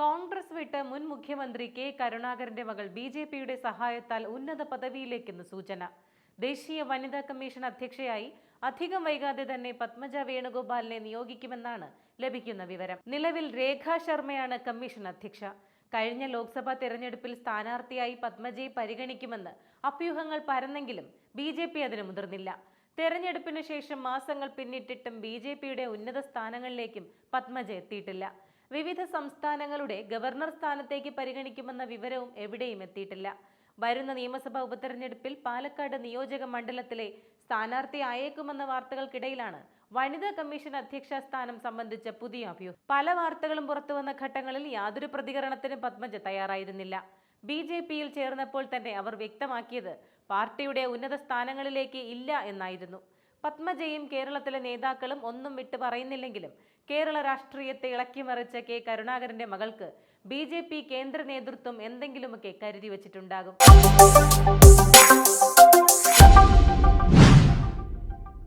കോൺഗ്രസ് വിട്ട് മുൻ മുഖ്യമന്ത്രി കെ കരുണാകരന്റെ മകൾ ബി ജെ പിയുടെ സഹായത്താൽ ഉന്നത പദവിയിലേക്കെന്ന് സൂചന. ദേശീയ വനിതാ കമ്മീഷൻ അധ്യക്ഷയായി അധികം വൈകാതെ തന്നെ പത്മജ വേണുഗോപാലിനെ നിയോഗിക്കുമെന്നാണ് ലഭിക്കുന്ന വിവരം. നിലവിൽ രേഖാ ശർമ്മയാണ് കമ്മീഷൻ അധ്യക്ഷ. കഴിഞ്ഞ ലോക്സഭാ തെരഞ്ഞെടുപ്പിൽ സ്ഥാനാർത്ഥിയായി പത്മജയെ പരിഗണിക്കുമെന്ന് അഭ്യൂഹങ്ങൾ പരന്നെങ്കിലും ബി ജെ പി അതിന് മുതിർന്നില്ല. തെരഞ്ഞെടുപ്പിന് ശേഷം മാസങ്ങൾ പിന്നിട്ടിട്ടും ബി ജെ പിയുടെ ഉന്നത സ്ഥാനങ്ങളിലേക്കും പത്മജ എത്തിയിട്ടില്ല. വിവിധ സംസ്ഥാനങ്ങളുടെ ഗവർണർ സ്ഥാനത്തേക്ക് പരിഗണിക്കുമെന്ന വിവരവും എവിടെയും എത്തിയിട്ടില്ല. വരുന്ന നിയമസഭാ ഉപതെരഞ്ഞെടുപ്പിൽ പാലക്കാട് നിയോജക മണ്ഡലത്തിലെ സ്ഥാനാർത്ഥി ആയേക്കുമെന്ന വാർത്തകൾക്കിടയിലാണ് വനിതാ കമ്മീഷൻ അധ്യക്ഷ സ്ഥാനം സംബന്ധിച്ച പുതിയ അഭ്യൂഹം പല വാർത്തകളും പുറത്തുവന്ന ഘട്ടങ്ങളിൽ യാതൊരു പ്രതികരണത്തിനും പത്മജ തയ്യാറായിരുന്നില്ല. ബി ജെ പിയിൽ ചേർന്നപ്പോൾ തന്നെ അവർ വ്യക്തമാക്കിയത് പാർട്ടിയുടെ ഉന്നത സ്ഥാനങ്ങളിലേക്ക് ഇല്ല എന്നായിരുന്നു. പത്മജയും കേരളത്തിലെ നേതാക്കളും ഒന്നും വിട്ടു പറയുന്നില്ലെങ്കിലും കേരള രാഷ്ട്രീയത്തെ ഇളക്കിമറിച്ച കെ കരുണാകരന്റെ മകൾക്ക് ബി കേന്ദ്ര നേതൃത്വം എന്തെങ്കിലുമൊക്കെ കരുതി വച്ചിട്ടുണ്ടാകും.